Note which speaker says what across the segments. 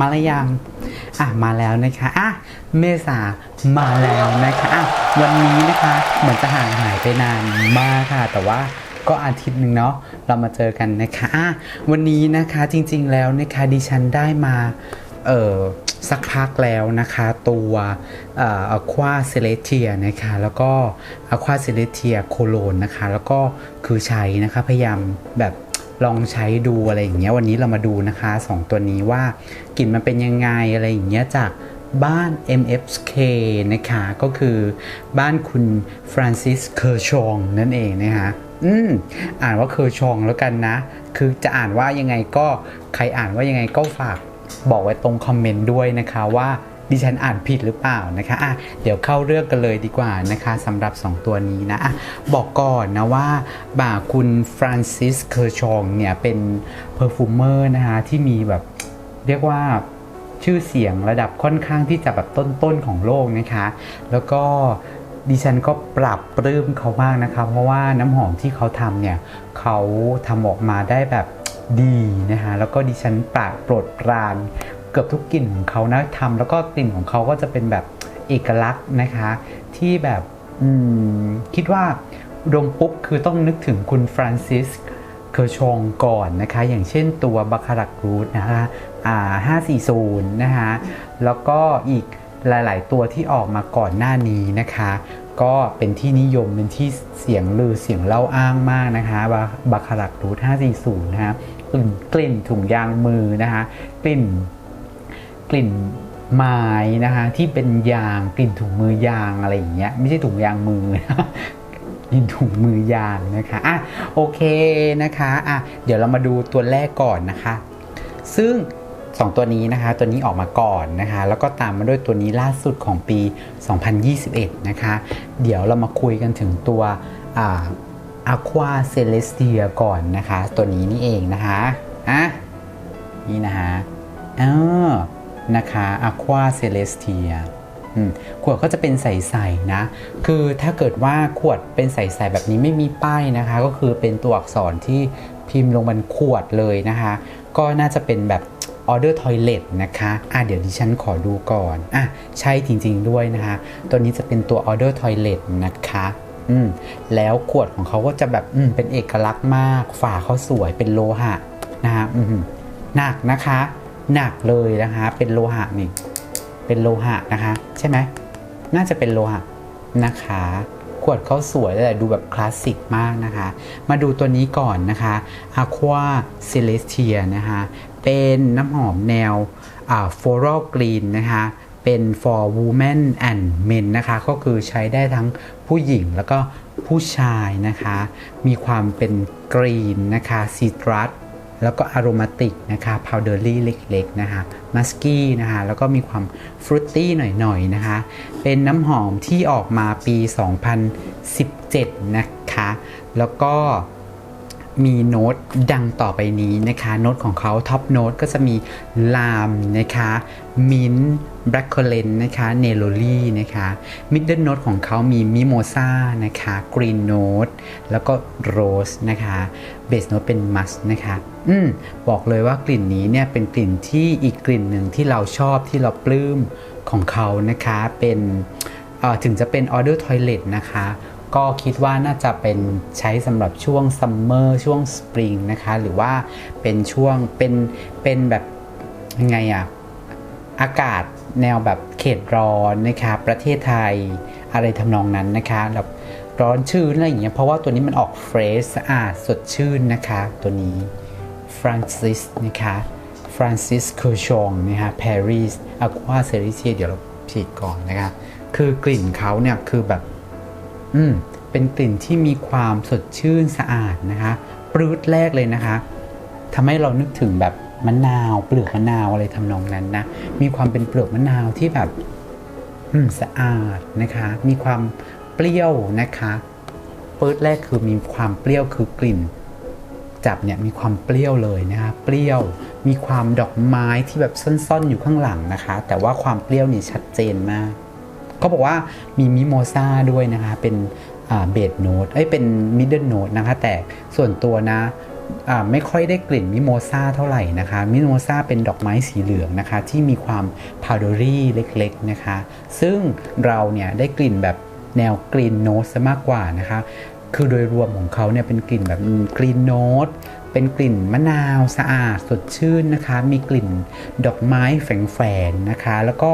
Speaker 1: มาแล้วยังอะมาแล้วนะคะอะเมษามาแล้วนะคะอะวันนี้นะคะเหมือนจะห่างหายไปนานมากค่ะ แต่ว่าก็อาทิตย์หนึ่งเนาะเรามาเจอกันนะคะอะวันนี้นะคะจริงๆแล้วนะคะดิฉันได้มาเออสักพักแล้วนะคะตัวอ่อ Aqua Celestia นะคะแล้วก็ Aqua Celestia Cologne นะคะ แล้วก็คือใช้นะคะพยายามแบบ ลองใช้ดูอะไรอย่างเงี้ยวันนี้เรามาดูนะคะสองตัวนี้ว่ากลิ่นมันเป็นยังไงอะไรอย่างเงี้ยจากบ้าน MFK นะคะก็คือบ้านคุณฟรานซิสเคอร์ชองนั่นเองนะคะอืมอ่านว่าเคอร์ชองแล้วกันนะ คือจะอ่านว่ายังไงก็ใครอ่านว่ายังไงก็ฝากบอกไว้ตรงคอมเมนต์ด้วยนะคะว่า ดิฉันอ่านผิดหรือเปล่านะคะอะเดี๋ยวเข้าเรื่องกันเลยดีกว่านะคะสำหรับ 2 ตัวนี้นะอะบอกก่อนนะว่าบ่าคุณฟรานซิสเคอร์ชองเนี่ยเป็นเพอร์ฟูมเมอร์นะคะที่มีแบบเรียกว่าชื่อเสียงระดับค่อนข้างที่จะแบบต้นๆของโลกนะคะ แล้วก็ดิฉันก็ปรับปลื้มเขามากนะคะเพราะว่าน้ำหอมที่เขาทำเนี่ยเขาทำออกมาได้แบบดีนะคะแล้วก็ดิฉันปราดโปรดปราน เกือบทุกกลิ่นของเขานะทำแล้วก็กลิ่นของเขาก็จะเป็นแบบเอกลักษณ์นะคะ ที่แบบคิดว่าดมปุ๊บคือต้องนึกถึงคุณฟรานซิสเคอร์ชองก่อนนะคะ อย่างเช่นตัวบาคารักรูทนะคะอ่า540 นะคะแล้วก็อีกหลาย ๆ ตัวที่ออกมาก่อนหน้านี้นะคะ ก็เป็นที่นิยมเป็นที่เสียงลือเสียงเล่าอ้างมากนะคะบาบาคารักรูท540 นะคะกลิ่นกลิ่นถุงยางมือนะคะกลิ่น กลิ่นไม้นะคะที่เป็นยางกลิ่นถุงมือยางอะไรอย่างเงี้ยไม่ใช่ถุงยางมือนะกลิ่นถุงมือยางนะคะอะโอเคนะคะอะเดี๋ยวเรามาดูตัวแรกก่อนนะคะ ซึ่ง 2 ตัวนี้นะคะ ตัวนี้ออกมาก่อนนะคะ แล้วก็ตามมาด้วยตัวนี้ล่าสุดของปี 2021 นะคะ เดี๋ยวเรามาคุยกันถึงตัวอ่า Aqua Celestia ก่อนนะคะ ตัวนี้นี่เองนะคะอะนี่นะคะอ้า นะคะ Aqua Celestia อืมขวดก็จะเป็นใสๆนะ คือถ้าเกิดว่าขวดเป็นใสๆแบบนี้ไม่มีป้ายนะคะ ก็คือเป็นตัวอักษรที่พิมพ์ลงบนขวดเลยนะคะ ก็น่าจะเป็นแบบออเดอร์ทอยเลทนะคะอะเดี๋ยวดิฉันขอดูก่อนอะใช่จริงๆด้วยนะคะ ตัวนี้จะเป็นตัวออเดอร์ทอยเลทนะคะอืมแล้วขวดของเขาก็จะแบบอืมเป็นเอกลักษณ์มาก ฝาเขาสวยเป็นโลหะนะคะอืมหนักนะคะ หนักเลยนะคะ เป็นโลหะนี่ เป็นโลหะนะคะ ใช่ไหมน่าจะเป็นโลหะนะคะ ขวดเขาสวยแต่ดูแบบคลาสสิกมากนะคะ มาดูตัวนี้ก่อนนะคะ Aqua Celestia นะคะ เป็นน้ำหอมแนวอ่า floral green นะคะ เป็น for women and men นะคะ ก็คือใช้ได้ทั้งผู้หญิงแล้วก็ผู้ชายนะคะ มีความเป็นกรีนนะคะซีตรัส แล้วก็อารมาติกนะคะพาวเดอรี่เล็กๆนะคะมัสกี้นะคะแล้วก็มีความฟรุตตี้หน่อยๆนะคะเป็นน้ำหอมที่ออกมาปี 2017 นะคะ แล้วก็ มีโน้ตดังต่อไปนี้นะคะ โน้ตของเขาท็อปโน้ตก็จะมีลามนะคะมินต์แบล็คโคเลนนะคะเนโรลี่นะคะมิดเดิลโน้ตของเขามีมิโมซานะคะกรีนโน้ตแล้วก็โรสนะคะเบสโน้ตเป็นมัสนะคะอืมบอกเลยว่ากลิ่นนี้เนี่ยเป็นกลิ่นที่อีกกลิ่นหนึ่งที่เราชอบที่เราปลื้มของเขานะคะเป็นถึงจะเป็นออเดอร์ทอยเล t นะคะ ก็คิดว่าน่าจะเป็นใช้สำหรับช่วงซัมเมอร์ช่วงสปริงนะคะ หรือว่าเป็นช่วงเป็นเป็นแบบยังไงอะอากาศแนวแบบเขตร้อนนะคะ ประเทศไทยอะไรทำนองนั้นนะคะแบบร้อนชื้นอะไรอย่างเงี้ยเพราะว่าตัวนี้มันออกเฟรชสะอาดสดชื่นนะคะ ตัวนี้ฟรานซิสนะคะฟรานซิสคอร์ชองนะคะปารีสอะควาเซริเซียเดี๋ยวเราฉีดก่อนนะคะ คือกลิ่นเขาเนี่ยคือแบบ อืมเป็นกลิ่นที่มีความสดชื่นสะอาดนะคะปรื้ดแรกเลยนะคะทำให้เรานึกถึงแบบมะนาวเปลือกมะนาวอะไรทำนองนั้นนะมีความเป็นเปลือกมะนาวที่แบบอืมสะอาดนะคะ มีความเปรี้ยวนะคะปื๊ดแรกคือมีความเปรี้ยวคือกลิ่น จับเนี่ยมีความเปรี้ยวเลยนะคะเปรี้ยวมีความดอกไม้ที่แบบซ่อนๆอยู่ข้างหลังนะคะ แต่ว่าความเปรี้ยวนี่ชัดเจนมาก เขาบอกว่ามีมิโมซาด้วยนะคะ เป็นเบสโน t เอ้ยเป็นมิดเดิลโน e นะคะ แต่ส่วนตัวนะไม่ค่อยได้กลิ่นมิโมซาเท่าไหร่นะคะ มิโมซาเป็นดอกไม้สีเหลืองนะคะ ที่มีความพาวเดอรี่เล็กๆนะคะ ซึ่งเราเนี่ยได้กลิ่นแบบแนวกรีนโนตซะมากกว่านะคะ คือโดยรวมของเขาเนี่ยเป็นกลิ่นแบบกรีนโนต เป็นกลิ่นมะนาวสะอาดสดชื่นนะคะ มีกลิ่นดอกไม้แฝงๆนะคะ แล้วก็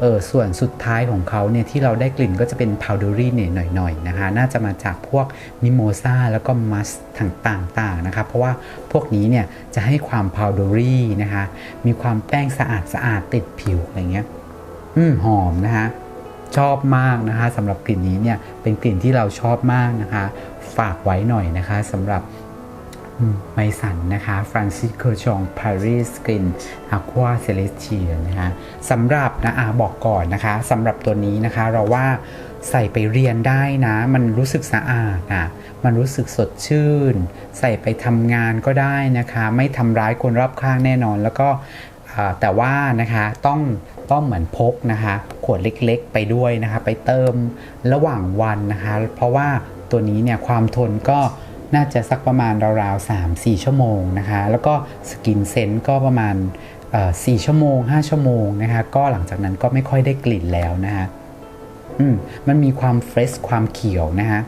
Speaker 1: เออส่วนสุดท้ายของเขาเนี่ยที่เราได้กลิ่นก็จะเป็นพาวเดอรี่เนี่ยหน่อยๆนะคะ น่าจะมาจากพวกมิโมซาแล้วก็มัสต่างๆนะคะ เพราะว่าพวกนี้เนี่ยจะให้ความพาวเดอรี่นะคะ มีความแป้งสะอาดสะอาดติดผิวอะไรเงี้ย อืมหอมนะคะชอบมากนะคะสำหรับกลิ่นนี้เนี่ยเป็นกลิ่นที่เราชอบมากนะคะ ฝากไว้หน่อยนะคะสำหรับ ไมสันนะคะฟรานซิสโคอชองปารีสกลินอะควาเซเลสเทียนะคะสำหรับนะอาบอกก่อนนะคะสำหรับตัวนี้นะคะเราว่าใส่ไปเรียนได้นะ มันรู้สึกสะอาดอะมันรู้สึกสดชื่น ใส่ไปทำงานก็ได้นะคะ ไม่ทำร้ายคนรอบข้างแน่นอน แล้วก็แต่ว่านะคะต้องต้องเหมือนพกนะคะขวดเล็กๆไปด้วยนะคะ ไปเติมระหว่างวันนะคะ เพราะว่าตัวนี้เนี่ยความทนก็ น่าจะสักประมาณราวๆ 3-4 ชั่วโมงนะคะ แล้วก็สกินเซนต์ก็ประมาณเอ่อ4ชั่วโมง 5 ชั่วโมงนะคะก็หลังจากนั้นก็ไม่ค่อยได้กลิ่นแล้วนะคะอืมมันมีความเฟรชความเขียวนะคะ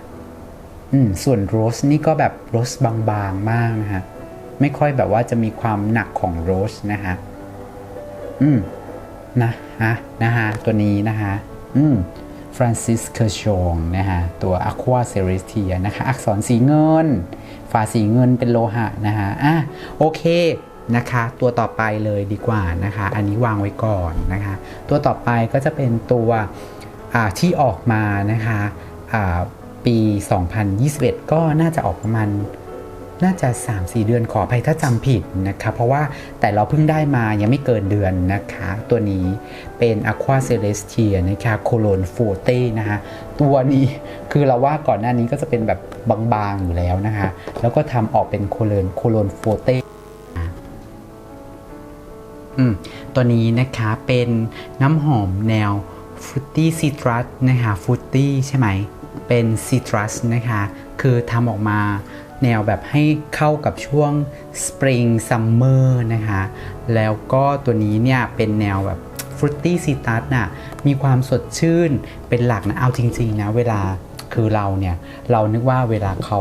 Speaker 1: อืมส่วนโรสนี่ก็แบบโรสบางๆมากนะฮะไม่ค่อยแบบว่าจะมีความหนักของโรสนะฮะอืมนะฮะนะฮะตัวนี้นะฮะอืม ฟรานซิสเคอร์ชงนะฮะตัว Aqua c e r e s t i a นะคะอักษรสีเงิน ฝาสีเงินเป็นโลหะนะฮะอะโอเคนะคะ ตัวต่อไปเลยดีกว่านะคะ อันนี้วางไว้ก่อนนะคะ ตัวต่อไปก็จะเป็นตัวที่ออกมานะคะอ่าปี 2021 ก็น่าจะออกประมาณ น่าจะ 3-4 เดือนขออภัยถ้าจำผิดนะคะ เพราะว่าแต่เราเพิ่งได้มายังไม่เกินเดือนนะคะ ตัวนี้เป็น Aqua Celestia นะคะโคโลนโฟเต้นะคะตัวนี้คือเราว่าก่อนหน้านี้ก็จะเป็นแบบบางๆอยู่แล้วนะคะ แล้วก็ทำออกเป็นโคโลนโคโลนโฟเต้อืมตัวนี้นะคะเป็นน้ำหอมแนวฟรุตตี้ซิตรัสนะคะฟรุตตี้ใช่ไหมเป็นซิตรัสนะคะ คือทำออกมา แนวแบบให้เข้ากับช่วงสปริงซัมเมอร์นะคะแล้วก็ตัวนี้เนี่ยเป็นแนวแบบฟรุตตี้ซิตรัสน่ะมีความสดชื่นเป็นหลักนะเอาจริงๆนะเวลาคือเราเนี่ยเรานึกว่าเวลาเขา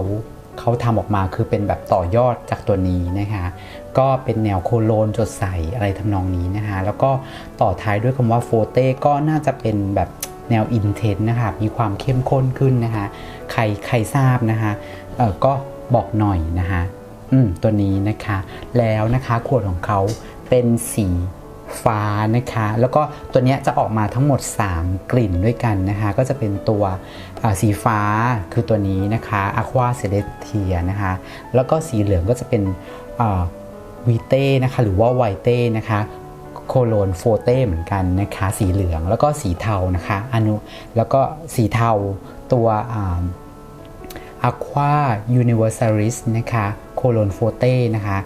Speaker 1: เขาทำออกมาคือเป็นแบบต่อยอดจากตัวนี้นะคะก็เป็นแนวโคโลนจดใสอะไรทำนองนี้นะคะแล้วก็ต่อท้ายด้วยคำว่าโฟเต้ก็น่าจะเป็นแบบแนวอินเทนนะคะมีความเข้มข้นขึ้นนะคะใครใครทราบนะคะเออก็ บอกหน่อยนะคะอืมตัวนี้นะคะแล้วนะคะขวดของเขาเป็นสีฟ้านะคะ แล้วก็ตัวนี้จะออกมาทั้งหมด 3 กลิ่นด้วยกันนะคะ ก็จะเป็นตัวสีฟ้าคือตัวนี้นะคะ Aqua Celestia นะคะ แล้วก็สีเหลืองก็จะเป็นวีเต้นะคะ หรือว่าไวเต้นะคะโคโลนโฟเต้เหมือนกันนะคะ สีเหลืองแล้วก็สีเทานะคะอนุแล้วก็สีเทาตัว Aqua Universalis นะคะโคโลนโฟเต้นะคะ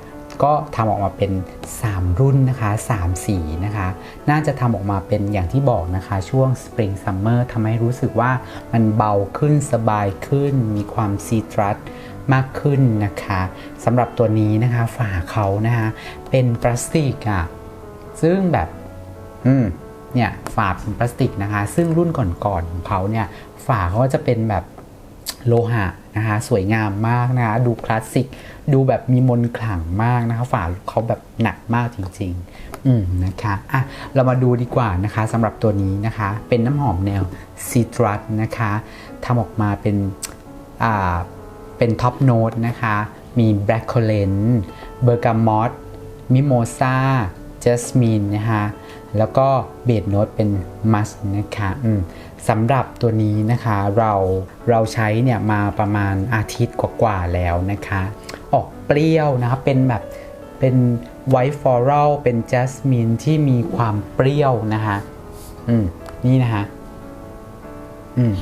Speaker 1: ก็ทำออกมาเป็น 3 รุ่นนะคะ3สีนะคะ น่าจะทำออกมาเป็นอย่างที่บอกนะคะ ช่วง Spring Summer ทำให้รู้สึกว่ามันเบาขึ้นสบายขึ้น มีความซีตรัสมากขึ้นนะคะสำหรับตัวนี้นะคะฝาเขานะคะเป็นพลาสติกอะซึ่งแบบ อืมเนี่ยฝาเป็นพลาสติกนะคะ ซึ่งรุ่นก่อนๆของเขาเนี่ยฝาเขาก็จะเป็นแบบโลหะ นะคะสวยงามมากนะคะดูคลาสสิก ดูแบบมีมนขลังมากนะคะฝาเขาแบบหนักมากจริง ๆ อืมนะคะอะเรามาดูดีกว่านะคะสำหรับตัวนี้นะคะ เป็นน้ำหอมแนวซีตรัสนะคะทำออกมาเป็นอ่าเป็นท็อปโน้ตนะคะ มีแบล็คโคเลนเบอร์กามอตมิโมซา เจสมินนะคะแล้วก็เบสโน้ตเป็นมัสนะคะอืมสำหรับตัวนี้นะคะเราเราใช้เนี่ยมาประมาณอาทิตย์กว่าๆแล้วนะคะ ออกเปรี้ยวนะคะเป็นแบบเป็นไวท์ฟลอรัลเป็นแจสมินที่มีความเปรี้ยวนะคะอืมนี่นะคะอืม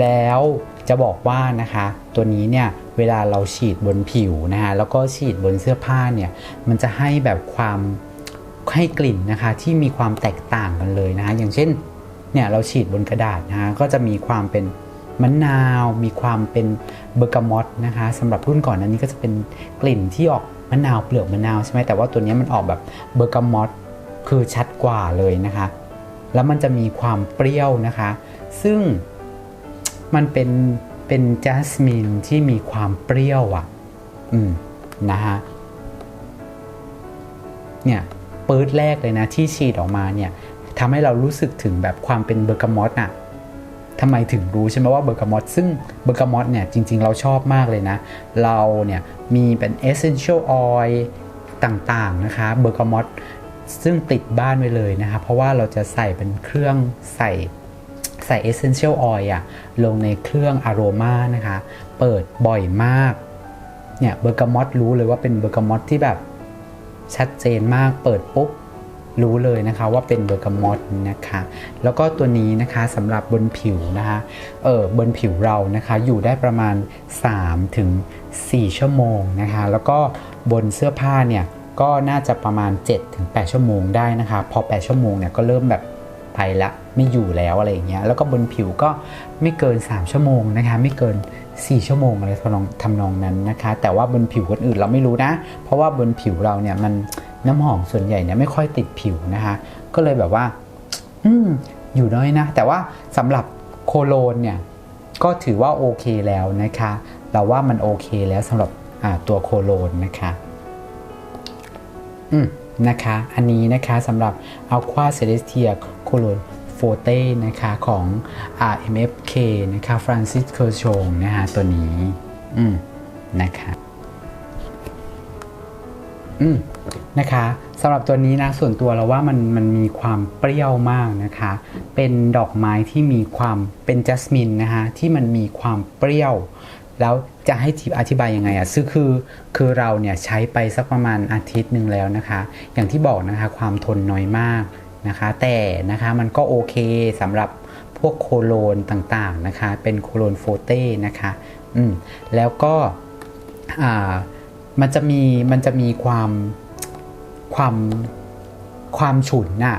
Speaker 1: แล้วจะบอกว่านะคะ ตัวนี้เนี่ยเวลาเราฉีดบนผิวนะคะแล้วก็ฉีดบนเสื้อผ้าเนี่ย มันจะให้แบบความ ให้กลิ่นนะคะที่มีความแตกต่างกันเลยนะะอย่างเช่นเนี่ยเราฉีดบนกระดาษนะคะก็จะมีความเป็นมะนาว มีความเป็นเบอร์กามอตนะคะสำหรับรุ่นก่อนอันนี้ก็จะเป็นกลิ่นที่ออกมะนาวเปลือกมะนาวใช่ไหมแต่ว่าตัวนี้มันออกแบบเบอร์กามอตคือชัดกว่าเลยนะคะ แล้วมันจะมีความเปรี้ยวนะคะ ซึ่งมันเป็นเป็นจัสมินที่มีความเปรี้ยวอะ อืม นะฮะ เนี่ย ปื๊ดแรกเลยนะที่ฉีดออกมาเนี่ยทำให้เรารู้สึกถึงแบบความเป็นเบอร์กามอตอะทำไมถึงรู้ใช่ไหมว่าเบอร์กามอตซึ่งเบอร์กามอตเนี่ยจริง ๆ เราชอบมากเลยนะ เราเนี่ยมีเป็น essential oil ต่างๆนะคะเบอร์กามอตซึ่งติดบ้านไว้เลยนะคะ เพราะว่าเราจะใส่เป็นเครื่องใส่ใส่ essential oil อะลงในเครื่องอโรมานะคะ เปิดบ่อยมากเนี่ยเบอร์กามอตรู้เลยว่าเป็นเบอร์กามอตที่แบบ ชัดเจนมากเปิดปุ๊บรู้เลยนะคะว่าเป็นเบอร์กามอตนะคะ แล้วก็ตัวนี้นะคะสำหรับบนผิวนะคะเออบนผิวเรานะคะอยู่ได้ประมาณ 3 ถึง 4 ชั่วโมงนะคะ แล้วก็บนเสื้อผ้าเนี่ยก็น่าจะประมาณ7ถึง8ชั่วโมงได้นะคะ พอ 8 ชั่วโมงเนี่ยก็เริ่มแบบ ไปละไม่อยู่แล้วอะไรอย่างเงี้ยแล้วก็บนผิวก็ไม่เกิน 3 ชั่วโมงนะคะ ไม่เกิน 4 ชั่วโมงอะไรทำนองทำนองนั้นนะคะ แต่ว่าบนผิวคนอื่นเราไม่รู้นะ เพราะว่าบนผิวเราเนี่ยมันน้ำหอมส่วนใหญ่เนี่ยไม่ค่อยติดผิวนะคะ ก็เลยแบบว่า อืมอยู่น้อยนะ แต่ว่าสำหรับโคโลนเนี่ยก็ถือว่าโอเคแล้วนะคะ เราว่ามันโอเคแล้วสำหรับตัวโคโลนนะคะ อืมนะคะ อันนี้นะคะสำหรับ Aqua Celestia Cologne Forte นะคะของอ่า MFK นะคะ Francis k e r s h o n นะคะตัวนี้อืมนะคะอืมนะคะสำหรับตัวนี้นะส่วนตัวเราว่ามันมันมีความเปรี้ยวมากนะคะ เป็นดอกไม้ที่มีความเป็นจัสมินนะคะที่มันมีความเปรี้ยว แล้วจะให้อธิบายยังไงอะ่ะซึ่งคือคือเราเนี่ยใช้ไปสักประมาณอาทิตย์หนึ่งแล้วนะคะ อย่างที่บอกนะคะความทนน้อยมาก นะคะ แต่นะคะมันก็โอเคสำหรับพวกโคโลนต่างๆนะคะ เป็นโคโลนโฟเต้นะคะอืมแล้วก็อ่ามันจะมีมันจะมีความความความฉุนน่ะ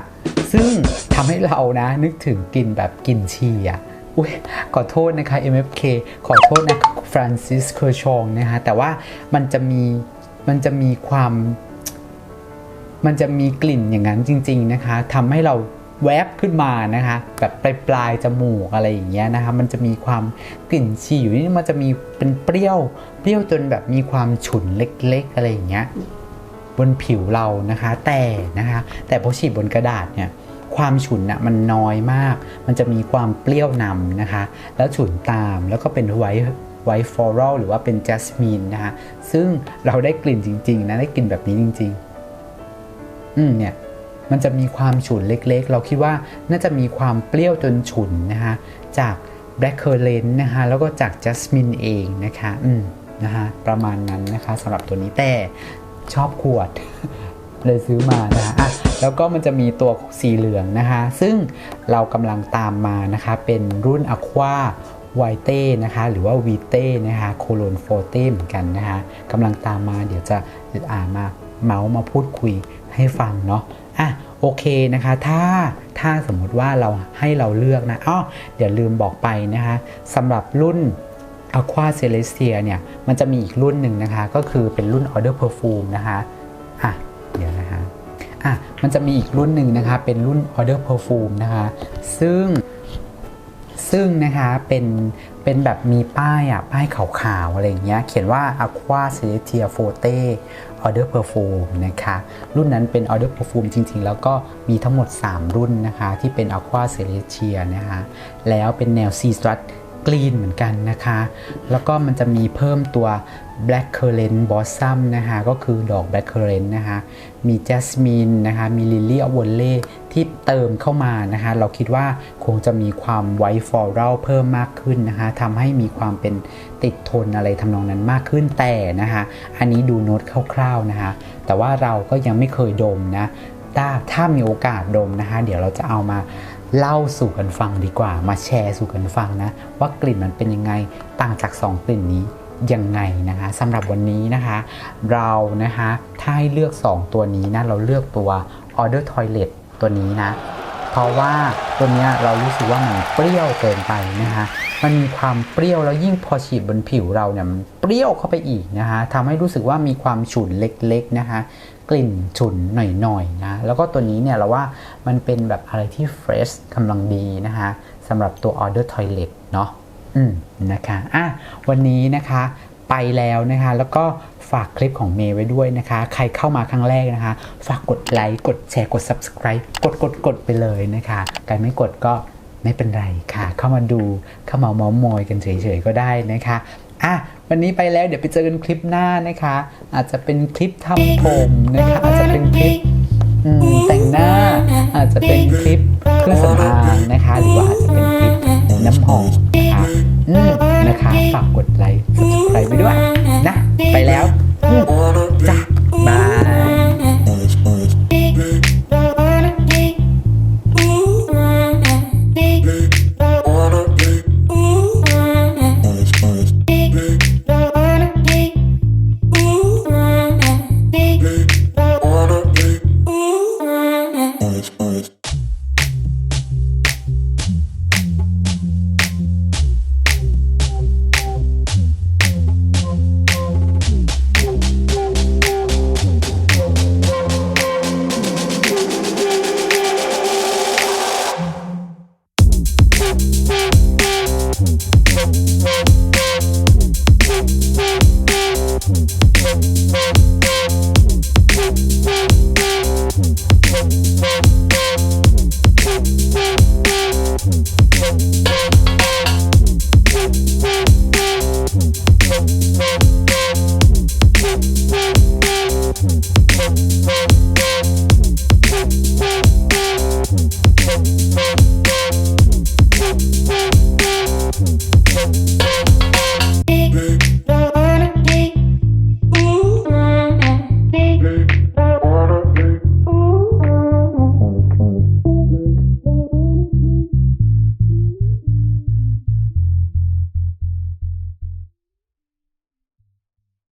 Speaker 1: ซึ่งทำให้เรานะนึกถึงกลิ่นแบบกลิ่นชีอะอุ้ยขอโทษนะคะ MFK ขอโทษนะฟรานซิสเคอร์ชองนะคะแต่ว่ามันจะมีมันจะมีความ มันจะมีกลิ่นอย่างนั้นจริง ๆนะคะทำให้เราแวบขึ้นมานะคะ แบบปลายปลายจมูกอะไรอย่างเงี้ยนะคะ มันจะมีความกลิ่นฉี่อยู่นี่มันจะมีเป็นเปรี้ยว เปรี้ยวจนแบบมีความฉุนเล็กๆอะไรอย่างเงี้ยบนผิวเรานะคะ แต่นะคะ แต่พอฉีดบนกระดาษเนี่ยความฉุนน่ะมันน้อยมาก มันจะมีความเปรี้ยวนำนะคะ แล้วฉุนตามแล้วก็เป็นไวไวฟลอรัลหรือว่าเป็นจัสมินนะคะ ซึ่งเราได้กลิ่นจริง ๆ นะ ได้กลิ่นแบบนี้จริง ๆ อืมเนี่ยมันจะมีความฉุนเล็กๆ เราคิดว่าน่าจะมีความเปรี้ยวจนฉุนนะคะจากแบล็คเคอร์เลนนะคะแล้วก็จากจัสมินเองนะคะอืมนะคะประมาณนั้นนะคะสำหรับตัวนี้แต่ชอบขวดเลยซื้อมานะคะอะแล้วก็มันจะมีตัวสีเหลืองนะคะ ซึ่งเรากำลังตามมานะคะ เป็นรุ่น Aqua w i t e นะคะ หรือว่า v i t e นะคะโคโลนโฟเตเหมือนกันนะคะกำลังตามมาเดี๋ยวจะอ่ามาเมาส์มาพูดคุย ให้ฟังเนาะอะโอเคนะคะ ถ้าถ้าสมมุติว่าเราให้เราเลือกนะอ้อเดี๋ยวลืมบอกไปนะคะสำหรับรุ่น Aqua Celestia เนี่ย มันจะมีอีกรุ่นหนึ่งนะคะ ก็คือเป็นรุ่น Order Perfume นะคะอะเดี๋ยวนะคะอะมันจะมีอีกรุ่นหนึ่งนะคะ เป็นรุ่น Order Perfume นะคะ ซึ่งซึ่งนะคะเป็นเป็นแบบมีป้ายอะป้ายขาวๆอะไรอย่างเงี้ยเขียนว่า Aqua Celestia Forte Order Perfume นะคะ รุ่นนั้นเป็น Order Perfume จริง ๆ แล้วก็มีทั้งหมด 3 รุ่นนะคะ ที่เป็น Aqua Celestia นะคะ แล้วเป็นแนว C Strut กรีนเหมือนกันนะคะ แล้วก็มันจะมีเพิ่มตัว Black Currant Blossom นะคะก็คือดอก Black Currant นะคะมี Jasmine นะคะมี Lily of Volley ที่เติมเข้ามานะคะเราคิดว่าคงจะมีความ White Floral เพิ่มมากขึ้นนะคะทำให้มีความเป็นติดทนอะไรทำนองนั้นมากขึ้นแต่นะคะอันนี้ดูโน้ตคร่าวๆนะคะแต่ว่าเราก็ยังไม่เคยดมนะถ้าถ้ามีโอกาสดมนะคะเดี๋ยวเราจะเอามา เล่าสู่กันฟังดีกว่า มาแชร์สู่กันฟังนะ ว่ากลิ่นมันเป็นยังไงต่างจาก 2 กลิ่นนี้ยังไงนะคะสำหรับวันนี้นะคะ เรานะคะถ้าให้เลือก 2 ตัวนี้นะ เราเลือกตัว Order Toilet ตัวนี้นะ เพราะว่าตัวเนี้ยเรารู้สึกว่ามันเปรี้ยวเกินไปนะคะมันมีความเปรี้ยวแล้วยิ่งพอฉีดบนผิวเราเนี่ยมันเปรี้ยวเข้าไปอีกนะคะทำให้รู้สึกว่ามีความฉุนเล็กๆนะคะ กลิ่นฉุนหน่อยๆนะ แล้วก็ตัวนี้เนี่ยเราว่ามันเป็นแบบอะไรที่เฟรชกำลังดีนะคะสำหรับตัว Order Toilet เนาะอืมนะคะอะวันนี้นะคะไปแล้วนะคะ แล้วก็ฝากคลิปของเมย์ไว้ด้วยนะคะ ใครเข้ามาครั้งแรกนะคะ ฝากกดไลค์กดแชร์กด subscribe กดกดกดไปเลยนะคะใครไม่กดก็ไม่เป็นไรค่ะ เข้ามาดูเข้ามาเมาส์มอยกันเฉยๆก็ได้นะคะอะ วันนี้ไปแล้วเดี๋ยวไปเจอกันคลิปหน้านะคะ อาจจะเป็นคลิปทำผมนะคะอาจจะเป็นคลิปแต่งหน้าอาจจะเป็นคลิปเครื่องสำอางนะคะ หรือว่าอาจจะเป็นคลิปน้ำหอมนะคะอืมนะคะฝากกดไลค์